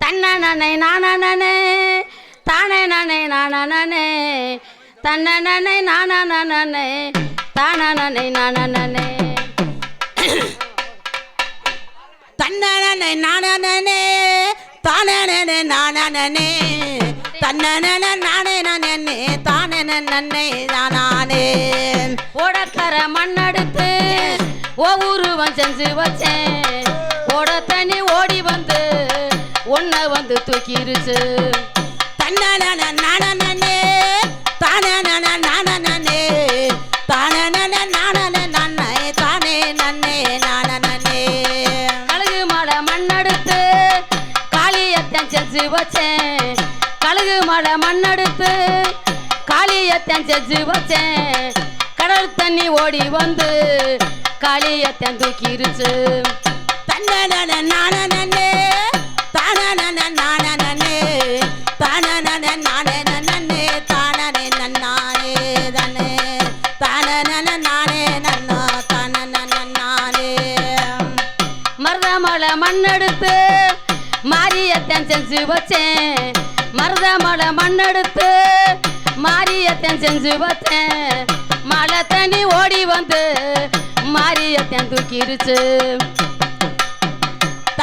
தன்ன நனை நான நனே தானே நனை நான நனே தன்ன நனை நான நனே தானா நனை நான நனே. தன்னனே நானனே தானனே நானனே தன்னனே நானே நானே தானே நன்னை நானே ஓடக்கர மண்ணெடுத்து ஒவ்வொருவன் செஞ்சு வச்சேன். ஓட தண்ணி ஓடி வந்து உன்னை வந்து தூக்கிருச்சு. தன்னனே நானனே தானே நானனே தானே நானே நன்னே தானே நன்னே நானனே கழுகு மலை மண்ணெடுத்து காளியத்தன் செஞ்சு வச்சேன். கழுகு மலை மண்ணெடுத்து காளியத்தன் செஞ்சு வச்சேன். கடல் தண்ணி ஓடி வந்து காளியத்தன் தூக்கிருச்சு. தன்னனே நானே மண்ணெடுத்து மாரியத்தன் செஞ்சு வச்சேன். மருதமலை மண்ணெடுத்து மாரியத்தன் செஞ்சு வச்சேன். மழை தண்ணி ஓடி வந்து மாரியத்தன் தூக்கிருச்சு.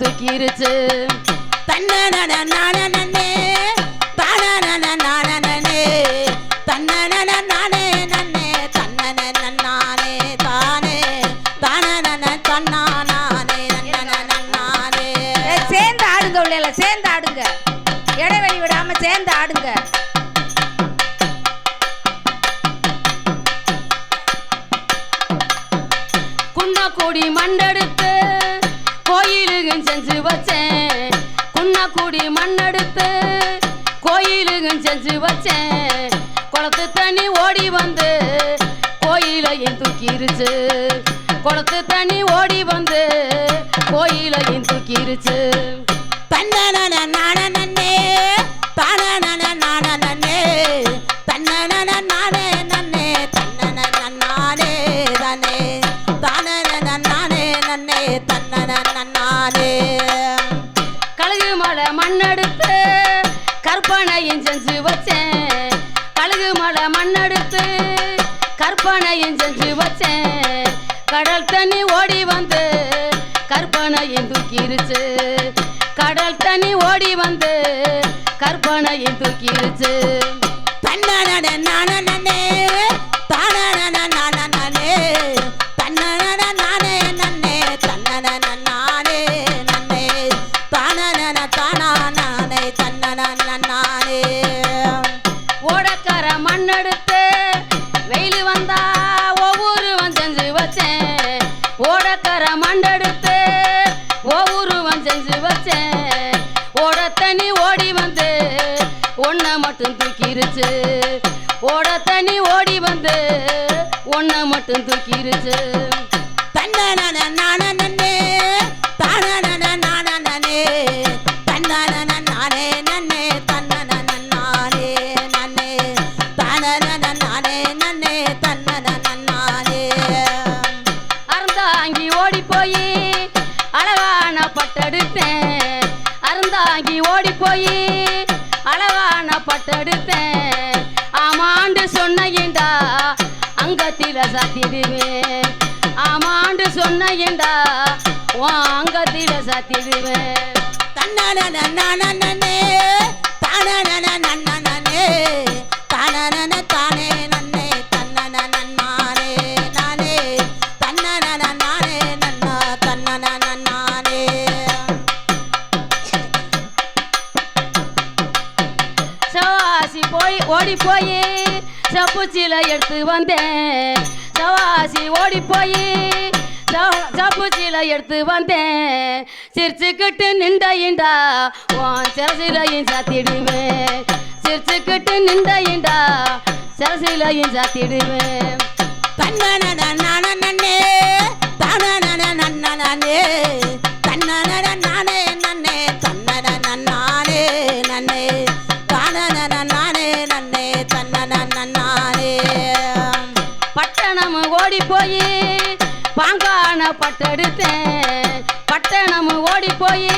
தூக்கிருச்சு. தன்னனே நானே நன்னே தானே சேர்ந்து ஆடுங்க உள்ள சேர்ந்து ஆடுங்க. இடைவெளி விடாம சேர்ந்து ஆடுங்க. மண்ணெடுத்து கோயிலுக்கு செஞ்சு வச்சேன். குன்னக்கூடி மண்ணெடுத்து கோயிலுக்கு செஞ்சு வச்சேன். குளத்து தண்ணி ஓடி வந்து கோயிலையும் தூக்கிருச்சு. குளத்து தண்ணி ஓடி வந்து கோயிலையும் தூக்கிருச்சு. பந்தன கற்பனையின் செஞ்சு வச்சேன். கடல் தண்ணி ஓடி வந்து கற்பனையின் தூக்கிருச்சு. கடல் தண்ணி ஓடி வந்து கற்பனையின் தூக்கிருச்சு. தன்னனே மட்டும் தூக்கிருச்சு. ஓட தண்ணி ஓடி வந்து ஒன்றை மட்டும் தூக்கிருச்சு. தன்னனே நானனே தானே நானனே தன்னனே நானே நன்னே தன்னனே நானே நன்னே தானே நானே நன்னே தன்னனே நானே அருந்தாங்கி ஓடி போய் அழகான பட்டெடுத்தேன். அருந்தாங்கி ஓடி போய் அழகான பட்டெடுத்தேன். ஆமாண்டு சொன்னையண்டா அங்கத்தில சத்திடுவேன் ஆமாண்டு சொன்னையண்டா உன் அங்கத்தில சத்திடுவேன் தன்னனே நானனே எடுத்து வந்தேன். சவாசி ஓடி போய் சப்புச்சில எடுத்து வந்தேன். சிரிச்சுக்கிட்டு நின்றையிண்டா உன் சிறசிலையும் சாத்திடுவேன். சிரிச்சுக்கிட்டு நின்றையிண்டா சிறசிலையும் சாத்திடுவேன். தன்னே தன்னே தன்னே பட்டெடுத்தேன். பட்டணம் ஓடி போய்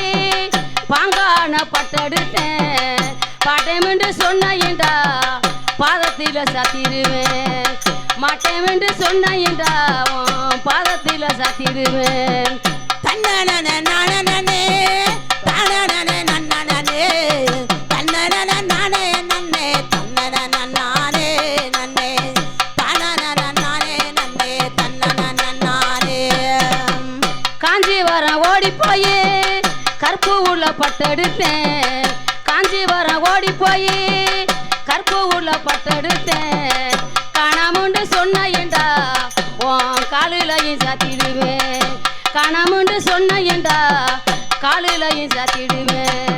பாங்கான பட்டெடுத்தேன். பட்டமென்று சொன்னையண்டா பாதத்தில் சாத்திடுவேன். மாட்டமென்று சொன்னையண்டா பாதத்தில் சாத்திடுவேன். தன்னன ஓடி போய் கற்பு உள்ள பட்டெடுத்தேன். காஞ்சிபுரம் ஓடி போய் கற்பு உள்ள பட்டெடுத்தேன். கணமுண்டு சொன்னையண்டா உன் காலிலையும் சாத்திடுவேன். கணமுண்டு சொன்னையண்டா காலிலையும் சாத்திடுவேன்.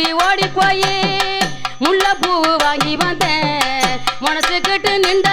ஓடி ஓடி போய் முல்லைப்பூ வாங்கி வந்தேன். மனசு கெட்டு நின்ற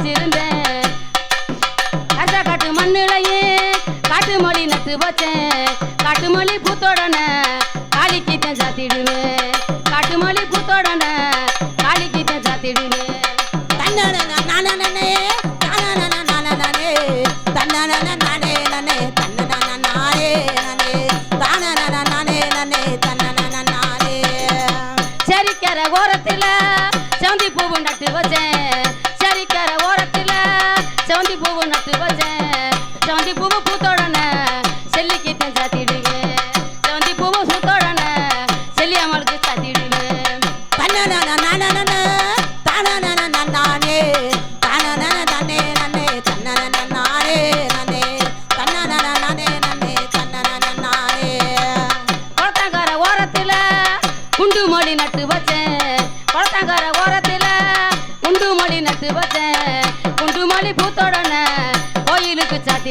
வச்சிருந்தேன் கஞ்ச காட்டு மண்ணுலயே காட்டு மொழி நட்டு வச்சேன் காட்டு மொழி பூத்தோடனே காளிக்கு தஞ்சாத்திடுவேன் காட்டு மொழி பூத்தோடனே காளிக்கு தஞ்சாத்திடுவேன் ஓரத்தில்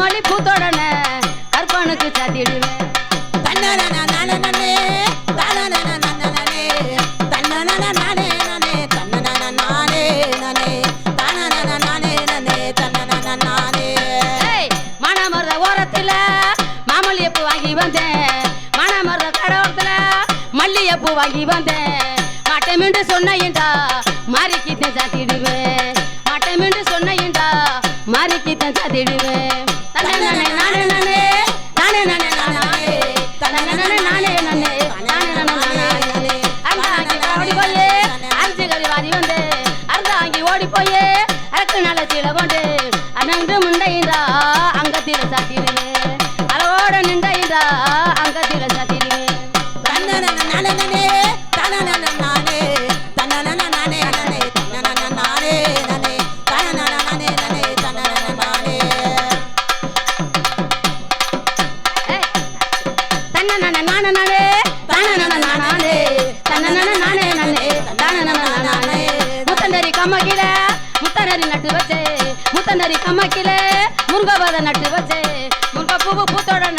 மல்லிப்பூ தொடன கற்பனுக்கு சாத்திடுவேன். மனமருத ஓரத்தில் மாமல்லியப்பூ வாங்கி வந்தேன். மனமருத கடவுளத்தில் மல்லிகைப்பூ வாங்கி வந்தேன். மாட்டேன் என்று சொன்னேன்டா கமக்கில முத்தனரி நட்டு வச்சே முத்தனரி கமக்கில முருங்கபாத நட்டு வச்சே முருங்க பூவு பூத்தோட